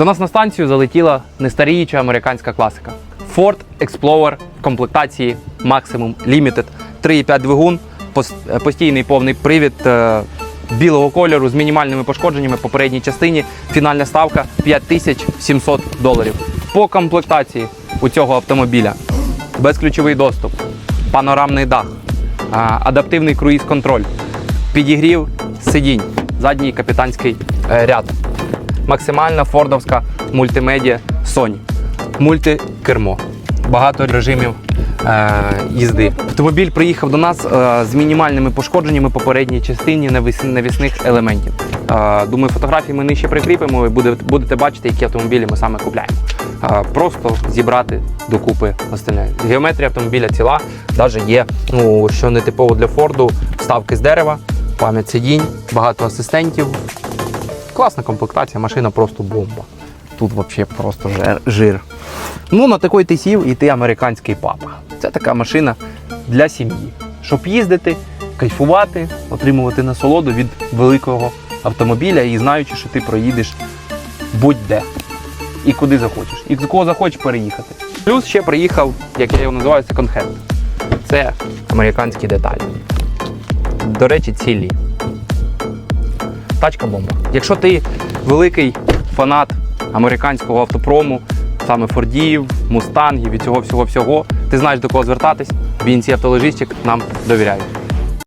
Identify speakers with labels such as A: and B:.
A: До нас на станцію залетіла нестаріюча американська класика. Ford Explorer в комплектації Maximum Limited 3,5 двигун, е, постійний повний привід е, білого кольору з мінімальними пошкодженнями по передній частині. Фінальна ставка 5700 доларів. По комплектації у цього автомобіля безключовий доступ, панорамний дах, адаптивний круїз-контроль, підігрів сидінь, задній капітанський е, ряд, максимальна фордовська мультимедіа Sony, мультикермо, багато режимів е, їзди. Автомобіль приїхав до нас е, з мінімальними пошкодженнями по передній частині навіс- навісних елементів. Е, думаю, фотографії ми нижче прикріпимо і буде, будете бачити, які автомобілі ми саме купляємо. Е, просто зібрати докупи остальне. Геометрія автомобіля ціла, навіть є, ну, що не типово для Форду, вставки з дерева, пам'ять сидінь, багато асистентів. Класна комплектація, машина просто бомба. Тут взагалі просто жир. жир. Ну, на такий ти сів і ти американський папа. Це така машина для сім'ї. Щоб їздити, кайфувати, отримувати насолоду від великого автомобіля і знаючи, що ти проїдеш будь-де і куди захочеш. І з кого захочеш переїхати. Плюс ще приїхав, як я його називаю, секонд-хенд. Це американські деталі. До речі, цілі. Тачка бомба. Якщо ти великий фанат американського автопрому, саме Фордів, Мустангів і цього всього всього, ти знаєш до кого звертатись. BNC Автологістик нам довіряють.